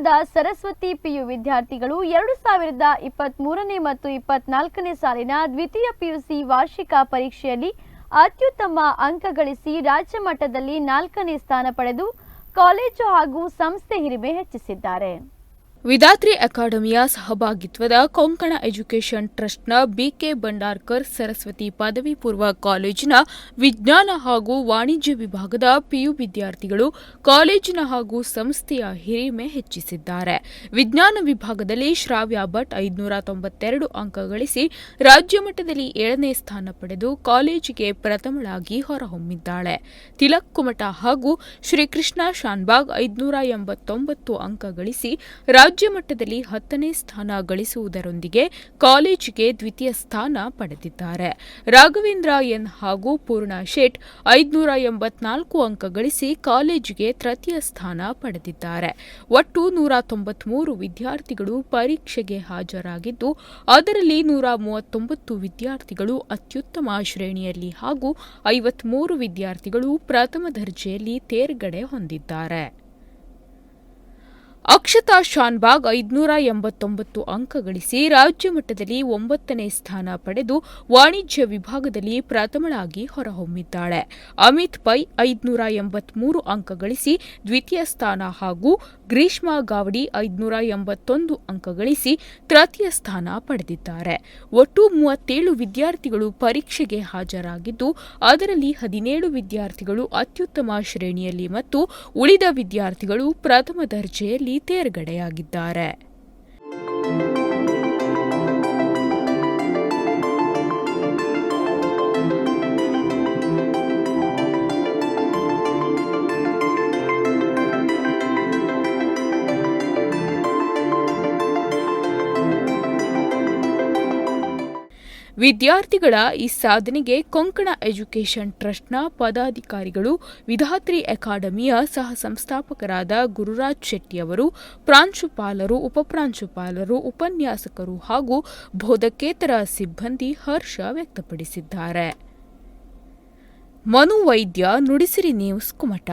ಕೊಂಕಣದ Saraswati PU ವಿದ್ಯಾರ್ಥಿಗಳು ಎರಡು ಸಾವಿರದ ಇಪ್ಪತ್ತ್ ಮೂರನೇ ಮತ್ತು ಇಪ್ಪತ್ನಾಲ್ಕನೇ ಸಾಲಿನ ದ್ವಿತೀಯ ಪಿಯುಸಿ ವಾರ್ಷಿಕ ಪರೀಕ್ಷೆಯಲ್ಲಿ ಅತ್ಯುತ್ತಮ ಅಂಕ ಗಳಿಸಿ ರಾಜ್ಯ ಮಟ್ಟದಲ್ಲಿ ನಾಲ್ಕನೇ ಸ್ಥಾನ ಪಡೆದು ಕಾಲೇಜು ಹಾಗೂ ಸಂಸ್ಥೆ ಹಿರಿಮೆ ಹೆಚ್ಚಿಸಿದ್ದಾರೆ. ವಿಧಾತ್ರಿ ಅಕಾಡೆಮಿಯ ಸಹಭಾಗಿತ್ವದ ಕೊಂಕಣ ಎಜುಕೇಷನ್ ಟ್ರಸ್ಟ್ನ ಬಿಕೆ ಭಂಡಾರ್ಕರ್ ಸರಸ್ವತಿ ಪದವಿ ಪೂರ್ವ ಕಾಲೇಜಿನ ವಿಜ್ಞಾನ ಹಾಗೂ ವಾಣಿಜ್ಯ ವಿಭಾಗದ ಪಿಯು ವಿದ್ಯಾರ್ಥಿಗಳು ಕಾಲೇಜಿನ ಹಾಗೂ ಸಂಸ್ಥೆಯ ಹಿರಿಮೆ ಹೆಚ್ಚಿಸಿದ್ದಾರೆ. ವಿಜ್ಞಾನ ವಿಭಾಗದಲ್ಲಿ ಶ್ರಾವ್ಯ ಭಟ್ ಐದುನೂರ ತೊಂಬತ್ತೆರಡು ಅಂಕ ಗಳಿಸಿ ರಾಜ್ಯ ಮಟ್ಟದಲ್ಲಿ ಏಳನೇ ಸ್ಥಾನ ಪಡೆದು ಕಾಲೇಜಿಗೆ ಪ್ರಥಮಳಾಗಿ ಹೊರಹೊಮ್ಮಿದ್ದಾಳೆ. ತಿಲಕ್ ಕುಮಟ ಹಾಗೂ ಶ್ರೀಕೃಷ್ಣ ಶಾನ್ಬಾಗ್ ಐದುನೂರ ಎಂಬತ್ತೊಂಬತ್ತು ಅಂಕ ಗಳಿಸಿ ರಾಜ್ಯ ಮಟ್ಟದಲ್ಲಿ ಹತ್ತನೇ ಸ್ಥಾನ ಗಳಿಸುವುದರೊಂದಿಗೆ ಕಾಲೇಜಿಗೆ ದ್ವಿತೀಯ ಸ್ಥಾನ ಪಡೆದಿದ್ದಾರೆ. ರಾಘವೇಂದ್ರ ಎನ್ ಹಾಗೂ ಪೂರ್ಣ ಶೇಟ್ ಐದುನೂರ ಎಂಬತ್ನಾಲ್ಕು ಅಂಕ ಗಳಿಸಿ ಕಾಲೇಜಿಗೆ ತೃತೀಯ ಸ್ಥಾನ ಪಡೆದಿದ್ದಾರೆ. ಒಟ್ಟು ನೂರ ತೊಂಬತ್ಮೂರು ವಿದ್ಯಾರ್ಥಿಗಳು ಪರೀಕ್ಷೆಗೆ ಹಾಜರಾಗಿದ್ದು, ಅದರಲ್ಲಿ ನೂರ ಮೂವತ್ತೊಂಬತ್ತು ವಿದ್ಯಾರ್ಥಿಗಳು ಅತ್ಯುತ್ತಮ ಶ್ರೇಣಿಯಲ್ಲಿ ಹಾಗೂ ಐವತ್ಮೂರು ವಿದ್ಯಾರ್ಥಿಗಳು ಪ್ರಥಮ ದರ್ಜೆಯಲ್ಲಿ ತೇರ್ಗಡೆ ಹೊಂದಿದ್ದಾರೆ. ಅಕ್ಷತಾ ಶಾನ್ಬಾಗ್ ಐದುನೂರ ಎಂಬತ್ತೊಂಬತ್ತು ಅಂಕ ಗಳಿಸಿ ರಾಜ್ಯ ಮಟ್ಟದಲ್ಲಿ ಒಂಬತ್ತನೇ ಸ್ಥಾನ ಪಡೆದು ವಾಣಿಜ್ಯ ವಿಭಾಗದಲ್ಲಿ ಪ್ರಥಮಳಾಗಿ ಹೊರಹೊಮ್ಮಿದ್ದಾಳೆ. ಅಮಿತ್ ಪೈ ಐದುನೂರ ಎಂಬತ್ಮೂರು ಅಂಕ ಗಳಿಸಿ ದ್ವಿತೀಯ ಸ್ಥಾನ ಹಾಗೂ ಗ್ರೀಷ್ಮಾ ಗಾವಡಿ ಐದುನೂರ ಎಂಬತ್ತೊಂದು ಅಂಕ ಗಳಿಸಿ ತೃತೀಯ ಸ್ಥಾನ ಪಡೆದಿದ್ದಾರೆ. ಒಟ್ಟು ಮೂವತ್ತೇಳು ವಿದ್ಯಾರ್ಥಿಗಳು ಪರೀಕ್ಷೆಗೆ ಹಾಜರಾಗಿದ್ದು, ಅದರಲ್ಲಿ ಹದಿನೇಳು ವಿದ್ಯಾರ್ಥಿಗಳು ಅತ್ಯುತ್ತಮ ಶ್ರೇಣಿಯಲ್ಲಿ ಮತ್ತು ಉಳಿದ ವಿದ್ಯಾರ್ಥಿಗಳು ಪ್ರಥಮ ದರ್ಜೆಯಲ್ಲಿ ತೇರ್ಗಡೆಯಾಗಿದ್ದಾರೆ. ವಿದ್ಯಾರ್ಥಿಗಳ ಈ ಸಾಧನೆಗೆ ಕೊಂಕಣ ಎಜುಕೇಷನ್ ಟ್ರಸ್ಟ್ನ ಪದಾಧಿಕಾರಿಗಳು, ವಿಧಾತ್ರಿ ಅಕಾಡೆಮಿಯ ಸಹ ಸಂಸ್ಥಾಪಕರಾದ ಗುರುರಾಜ್ ಶೆಟ್ಟಿಯವರು ಪ್ರಾಂಶುಪಾಲರು, ಉಪಪ್ರಾಂಶುಪಾಲರು, ಉಪನ್ಯಾಸಕರು ಹಾಗೂ ಬೋಧಕೇತರ ಸಿಬ್ಬಂದಿ ಹರ್ಷ ವ್ಯಕ್ತಪಡಿಸಿದ್ದಾರೆ. ಮನು ವೈದ್ಯ ನುಡಿಸಿರಿ ನ್ಯೂಸ್ ಕುಮಟ.